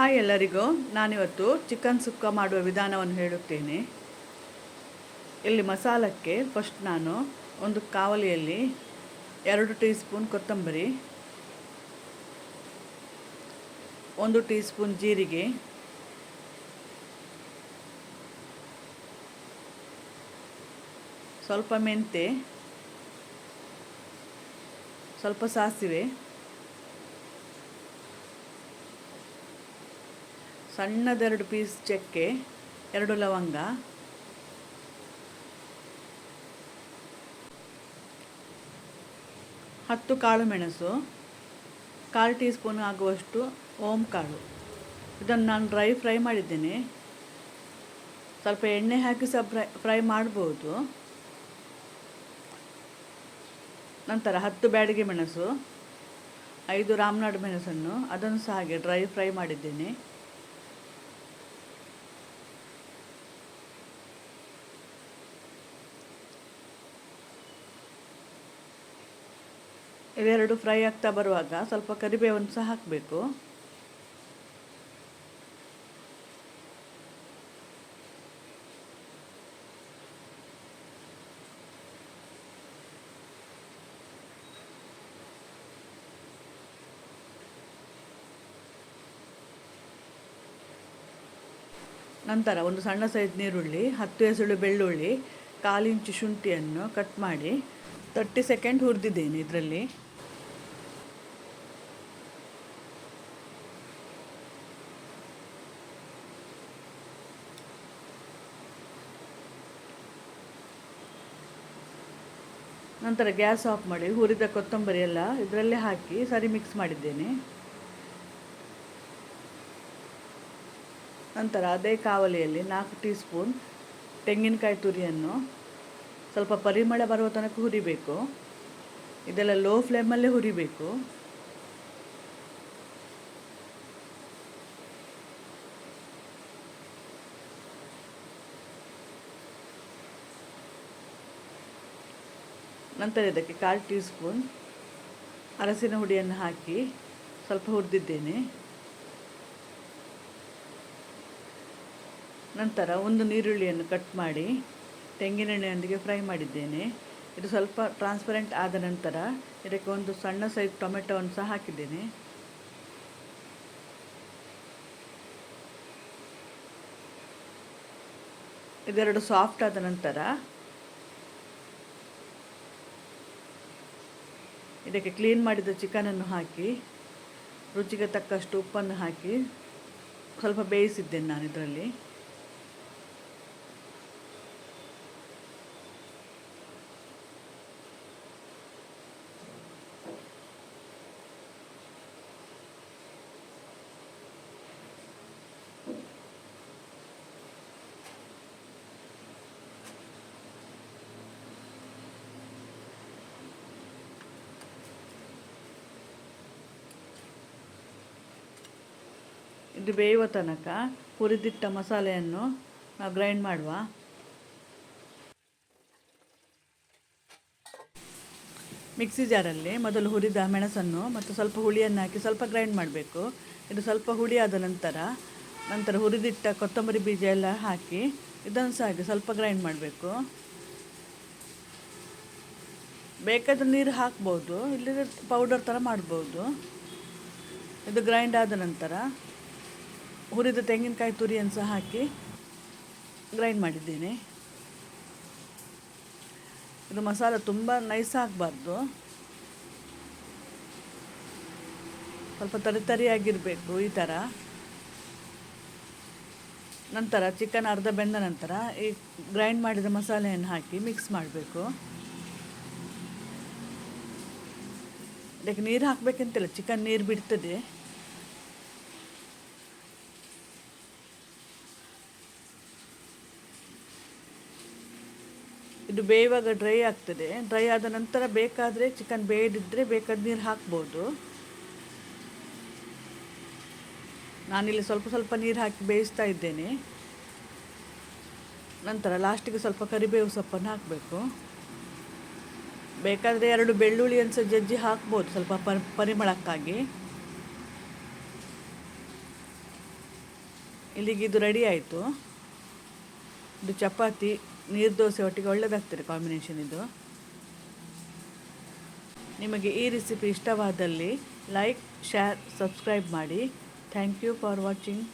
Hi ಎಲ್ಲರಿಗೂ. ನಾನಿವತ್ತು chicken ಸುಕ್ಕ ಮಾಡುವ ವಿಧಾನವನ್ನು ಹೇಳುತ್ತೇನೆ. ಇಲ್ಲಿ ಮಸಾಲಕ್ಕೆ ಫಸ್ಟ್ ನಾನು ಒಂದು ಕಾವಲಿಯಲ್ಲಿ ಎರಡು ಟೀ ಸ್ಪೂನ್ ಕೊತ್ತಂಬರಿ, ಒಂದು ಟೀ ಸ್ಪೂನ್ ಜೀರಿಗೆ, ಸ್ವಲ್ಪ ಮೆಂತೆ, ಸ್ವಲ್ಪ ಸಾಸಿವೆ ಸಣ್ಣದೆರಡು ಪೀಸ್ ಚಕ್ಕೆ, ಎರಡು ಲವಂಗ. ಹತ್ತು ಕಾಳು ಮೆಣಸು, ಕಾಲು ಟೀ ಸ್ಪೂನ್ ಆಗುವಷ್ಟು ಓಂ ಕಾಳು. ಇದನ್ನು ನಾನು ಡ್ರೈ ಫ್ರೈ ಮಾಡಿದ್ದೇನೆ. ಸ್ವಲ್ಪ ಎಣ್ಣೆ ಹಾಕಿ ಸಹ ಫ್ರೈ ಫ್ರೈ ಮಾಡ್ಬೋದು. ನಂತರ ಹತ್ತು ಬ್ಯಾಡಿಗೆ ಮೆಣಸು, ಐದು ರಾಮನಾಡು ಮೆಣಸನ್ನು ಅದನ್ನು ಸಹ ಹಾಗೆ ಡ್ರೈ ಫ್ರೈ ಮಾಡಿದ್ದೇನೆ. ಇವೆರಡು ಫ್ರೈ ಆಗ್ತಾ ಬರುವಾಗ ಸ್ವಲ್ಪ ಕರಿಬೇವನ್ನು ಸಹ ಹಾಕಬೇಕು. ನಂತರ ಒಂದು ಸಣ್ಣ ಸೈಜ್ ನೀರುಳ್ಳಿ, ಹತ್ತು ಎಸಳು ಬೆಳ್ಳುಳ್ಳಿ, ಕಾಲಿಂಚು ಶುಂಠಿಯನ್ನು ಕಟ್ ಮಾಡಿ, ತರ್ಟಿ ಸೆಕೆಂಡ್ ಹುರಿದಿದ್ದೇನೆ ಇದರಲ್ಲಿ. ನಂತರ ಗ್ಯಾಸ್ ಆಫ್ ಮಾಡಿ, ಹುರಿದ ಕೊತ್ತಂಬರಿ ಎಲ್ಲ ಇದರಲ್ಲೇ ಹಾಕಿ ಸರಿ ಮಿಕ್ಸ್ ಮಾಡಿದ್ದೇನೆ. ನಂತರ ಅದೇ ಕಾವಲಿಯಲ್ಲಿ ನಾಲ್ಕು ಟೀ ಸ್ಪೂನ್ ತೆಂಗಿನಕಾಯಿ ತುರಿಯನ್ನು ಸ್ವಲ್ಪ ಪರಿಮಳ ಬರುವ ತನಕ ಹುರಿಬೇಕು. ಇದೆಲ್ಲ ಲೋ ಫ್ಲೇಮಲ್ಲೇ ಹುರಿಬೇಕು. ನಂತರ ಇದಕ್ಕೆ ಕಾಲು ಟೀ ಸ್ಪೂನ್ ಅರಸಿನ ಹುಡಿಯನ್ನು ಹಾಕಿ ಸ್ವಲ್ಪ ಹುರಿದಿದ್ದೇನೆ. ನಂತರ ಒಂದು ನೀರುಳ್ಳಿಯನ್ನು ಕಟ್ ಮಾಡಿ ತೆಂಗಿನೆಣ್ಣೆಯೊಂದಿಗೆ ಫ್ರೈ ಮಾಡಿದ್ದೇನೆ. ಇದು ಸ್ವಲ್ಪ ಟ್ರಾನ್ಸ್ಪರೆಂಟ್ ಆದ ನಂತರ ಇದಕ್ಕೆ ಒಂದು ಸಣ್ಣ ಸೈಜ್ ಟೊಮೆಟೊವನ್ನು ಸಹ ಹಾಕಿದ್ದೇನೆ. ಇದೆರಡು ಸಾಫ್ಟ್ ಆದ ನಂತರ ಇದಕ್ಕೆ ಕ್ಲೀನ್ ಮಾಡಿದ ಚಿಕನನ್ನು ಹಾಕಿ ರುಚಿಗೆ ತಕ್ಕಷ್ಟು ಉಪ್ಪನ್ನು ಹಾಕಿ ಸ್ವಲ್ಪ ಬೇಯಿಸಿದ್ದೇನೆ ನಾನು ಇದರಲ್ಲಿ. ಇದು ಬೇಯುವ ತನಕ ಹುರಿದಿಟ್ಟ ಮಸಾಲೆಯನ್ನು ನಾವು ಗ್ರೈಂಡ್ ಮಾಡುವ. ಮಿಕ್ಸಿ ಜಾರಲ್ಲಿ ಮೊದಲು ಹುರಿದ ಮೆಣಸನ್ನು ಮತ್ತು ಸ್ವಲ್ಪ ಹುಳಿಯನ್ನು ಹಾಕಿ ಸ್ವಲ್ಪ ಗ್ರೈಂಡ್ ಮಾಡಬೇಕು. ಇದು ಸ್ವಲ್ಪ ಹುಳಿ ಆದ ನಂತರ ನಂತರ ಹುರಿದಿಟ್ಟ ಕೊತ್ತಂಬರಿ ಬೀಜ ಎಲ್ಲ ಹಾಕಿ ಇದನ್ನು ಸಹ ಹಾಕಿ ಸ್ವಲ್ಪ ಗ್ರೈಂಡ್ ಮಾಡಬೇಕು. ಬೇಕಾದ ನೀರು ಹಾಕ್ಬೋದು ಇಲ್ಲದ ಪೌಡರ್ ಥರ ಮಾಡ್ಬೋದು. ಇದು ಗ್ರೈಂಡ್ ಆದ ನಂತರ ಹುರಿದ ತೆಂಗಿನಕಾಯಿ ತುರಿಯನ್ನು ಸಹ ಹಾಕಿ ಗ್ರೈಂಡ್ ಮಾಡಿದ್ದೇನೆ. ಇದು ಮಸಾಲ ತುಂಬ ನೈಸ್ ಆಗಬಾರ್ದು. ಸ್ವಲ್ಪ ತರಿ ತರಿಯಾಗಿರಬೇಕು ಈ ಥರ ನಂತರ ಚಿಕನ್ ಅರ್ಧ ಬೆಂದ ನಂತರ ಈ ಗ್ರೈಂಡ್ ಮಾಡಿದ ಮಸಾಲೆಯನ್ನು ಹಾಕಿ ಮಿಕ್ಸ್ ಮಾಡಬೇಕು. ಅದಕ್ಕೆ ನೀರು ಹಾಕಬೇಕಂತಿಲ್ಲ ಚಿಕನ್ ನೀರು ಬಿಡ್ತದೆ. ಇದು ಬೇಯುವಾಗ ಡ್ರೈ ಆಗ್ತದೆ. ಡ್ರೈ ಆದ ನಂತರ ಬೇಕಾದರೆ ಚಿಕನ್ ಬೇಯದಿದ್ದರೆ ಬೇಕಾದ ನೀರು ಹಾಕ್ಬೋದು. ನಾನಿಲ್ಲಿ ಸ್ವಲ್ಪ ಸ್ವಲ್ಪ ನೀರು ಹಾಕಿ ಬೇಯಿಸ್ತಾ ಇದ್ದೇನೆ. ನಂತರ ಲಾಸ್ಟಿಗೆ ಸ್ವಲ್ಪ ಕರಿಬೇವು ಸೊಪ್ಪನ್ನು ಹಾಕಬೇಕು. ಬೇಕಾದರೆ ಎರಡು ಬೆಳ್ಳುಳ್ಳಿಯನ್ನು ಸಹ ಜಜ್ಜಿ ಹಾಕ್ಬೋದು ಸ್ವಲ್ಪ ಪರ್ ಪರಿಮಳಕ್ಕಾಗಿ. ಇಲ್ಲಿಗೆ ಇದು ರೆಡಿ ಆಯಿತು. ಇದು ಚಪಾತಿ, ನೀರು ದೋಸೆ ಒಟ್ಟಿಗೆ ಒಳ್ಳೆಯದಾಗ್ತದೆ ಕಾಂಬಿನೇಷನ್ ಇದು. ನಿಮಗೆ ಈ ರೆಸಿಪಿ ಇಷ್ಟವಾದಲ್ಲಿ ಲೈಕ್ ಶೇರ್ ಸಬ್ಸ್ಕ್ರೈಬ್ ಮಾಡಿ. Thank you for watching